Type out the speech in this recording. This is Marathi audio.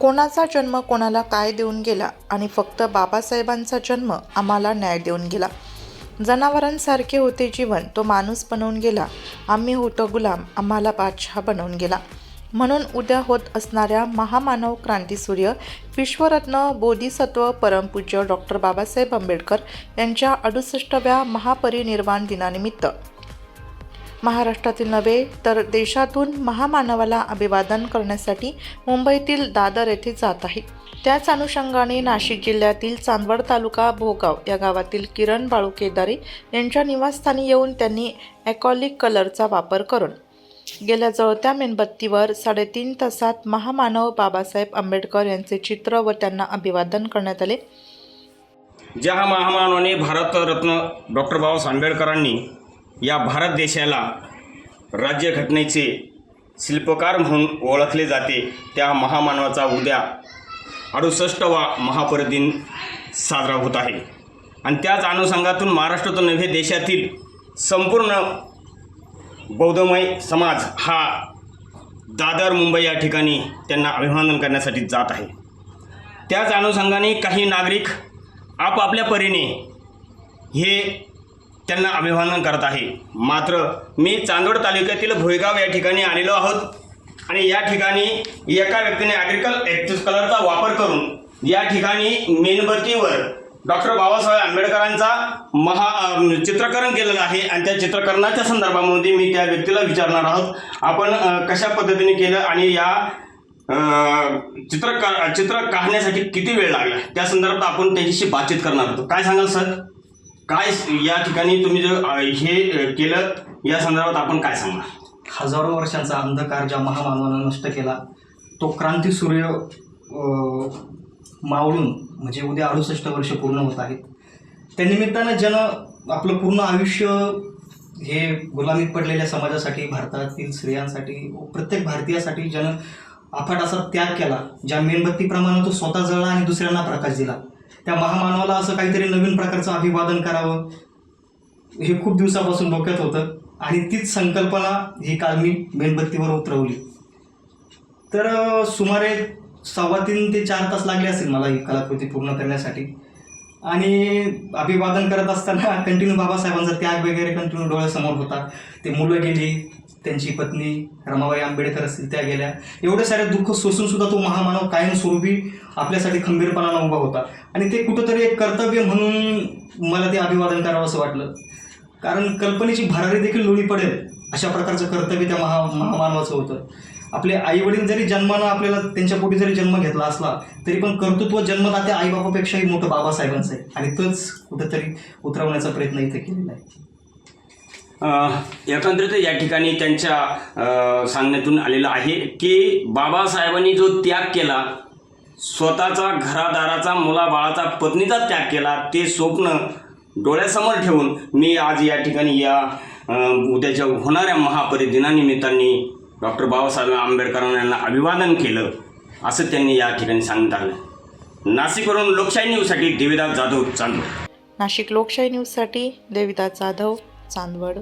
कोणाचा जन्म कोणाला काय देऊन गेला आणि फक्त बाबासाहेबांचा जन्म आम्हाला न्याय देऊन गेला. जनावरांसारखे होते जीवन तो माणूस बनवून गेला. आम्ही होतो गुलाम आम्हाला बादशहा बनवून गेला. म्हणून उद्या होत असणाऱ्या महामानव क्रांतीसूर्य विश्वरत्न बोधिसत्व परमपूज्य डॉक्टर बाबासाहेब आंबेडकर यांच्या अडुसष्टव्या महापरिनिर्वाण दिनानिमित्त महाराष्ट्रातील नव्हे तर देशातून महामानवाला अभिवादन करण्यासाठी मुंबईतील दादर येथे जात आहे. त्याच अनुषंगाने नाशिक जिल्ह्यातील चांदवड तालुका भोगाव या गावातील किरण बाळू केदारे यांच्या निवासस्थानी येऊन त्यांनी ॲकॉलिक कलरचा वापर करून गेल्या जळत्या मेणबत्तीवर साडेतीन तासात महामानव बाबासाहेब आंबेडकर यांचे चित्र व त्यांना अभिवादन करण्यात आले. ज्या महामानवाने भारतरत्न डॉक्टर बाबासाहेब आंबेडकरांनी या भारत देशाला राज्यघटनेचे शिल्पकार म्हणून ओळखले जाते. त्या महामानवाचा उद्या अडुसष्टवा महापरदिन साजरा होत आहे. आणि त्याच अनुषंगातून महाराष्ट्रातून नव्हे देशातील संपूर्ण बौद्धमय समाज हा दादर मुंबई या ठिकाणी त्यांना अभिवादन करण्यासाठी जात आहे. त्याच अनुषंगाने काही नागरिक आपापल्या परीने हे त्यांना अभिवादन करत आहे. मात्र मी चांदोड तालुक्यातील भुईगाव या ठिकाणी आलेलो आहोत आणि या ठिकाणी एका व्यक्तीने ॲग्रिकल ॲक्टिव्ह कलरचा वापर करून या ठिकाणी मेणबत्तीवर डॉक्टर बाबासाहेब आंबेडकरांचा महा चित्रकरण केलेलं आहे आणि त्या चित्रकरणाच्या संदर्भामध्ये मी त्या व्यक्तीला विचारणार आहोत. आपण कशा पद्धतीने केलं आणि या चित्र चित्र काढण्यासाठी किती वेळ लागला? त्या संदर्भात आपण त्याच्याशी बातचीत करणार होतो काय सांगाल सर? काय या ठिकाणी तुम्ही जर हे केलं या संदर्भात आपण काय सांगणार? हजारो वर्षांचा अंधकार ज्या महामानवानं नष्ट केला तो क्रांती सूर्य मावळून म्हणजे उद्या अडुसष्ट वर्ष पूर्ण होत आहेत. त्या निमित्तानं जन आपलं पूर्ण आयुष्य हे गुलामीत पडलेल्या समाजासाठी भारतातील स्त्रियांसाठी व प्रत्येक भारतीयासाठी जन अफाट असा त्याग केला ज्या मेणबत्तीप्रमाणे तो स्वतः जळला आणि दुसऱ्यांना प्रकाश दिला त्या महामानवाला असं काहीतरी नवीन प्रकारचं अभिवादन करावं. हे खूप दिवसापासून डोक्यात होतं. आणि तीच संकल्पना ही काल मी मेणबत्तीवर उतरवली. तर सुमारे सव्वा तीन ते चार तास लागले असतील मला ही कलाकृती पूर्ण करण्यासाठी. आणि अभिवादन करत असताना कंटिन्यू बाबासाहेबांचा त्याग वगैरे कंटिन्यू डोळ्यासमोर होता ते मुलं गेली त्यांची पत्नी रमाबाई आंबेडकर असतील त्या गेल्या. एवढे सारे दुःख सोसून सुद्धा तो महामानव कायमस्वरूपी आपल्यासाठी खंबीरपणानं उभा होता. आणि ते कुठंतरी एक कर्तव्य म्हणून मला ते अभिवादन करावं असं वाटलं. कारण कल्पनेची भरारी देखील लोळी पडेल अशा प्रकारचं कर्तव्य त्या महा महामानवाचं होतं. आपले आईवडील जरी जन्मानं आपल्याला त्यांच्या पोटी जरी जन्म घेतला असला तरी पण कर्तृत्व जन्मदात्या आईबापापेक्षाही मोठं बाबासाहेबांचं आहे. आणि तोच कुठंतरी उतरवण्याचा प्रयत्न इथे केलेला आहे. एकंदरीत या ठिकाणी त्यांच्या सांगण्यातून आलेलं आहे की बाबासाहेबांनी जो त्याग केला स्वतःचा घरादाराचा मुलाबाळाचा पत्नीचा त्याग केला ते स्वप्न डोळ्यासमोर ठेवून मी आज या ठिकाणी या उद्याच्या होणाऱ्या महापरिदिनानिमित्ताने डॉक्टर बाबासाहेब आंबेडकरांना यांना अभिवादन केलं असं त्यांनी या ठिकाणी सांगण्यात आलं. नाशिकवरून लोकशाही न्यूजसाठी देविदास जाधव चांदवड. नाशिक लोकशाही न्यूजसाठी देविदास जाधव चांदवड.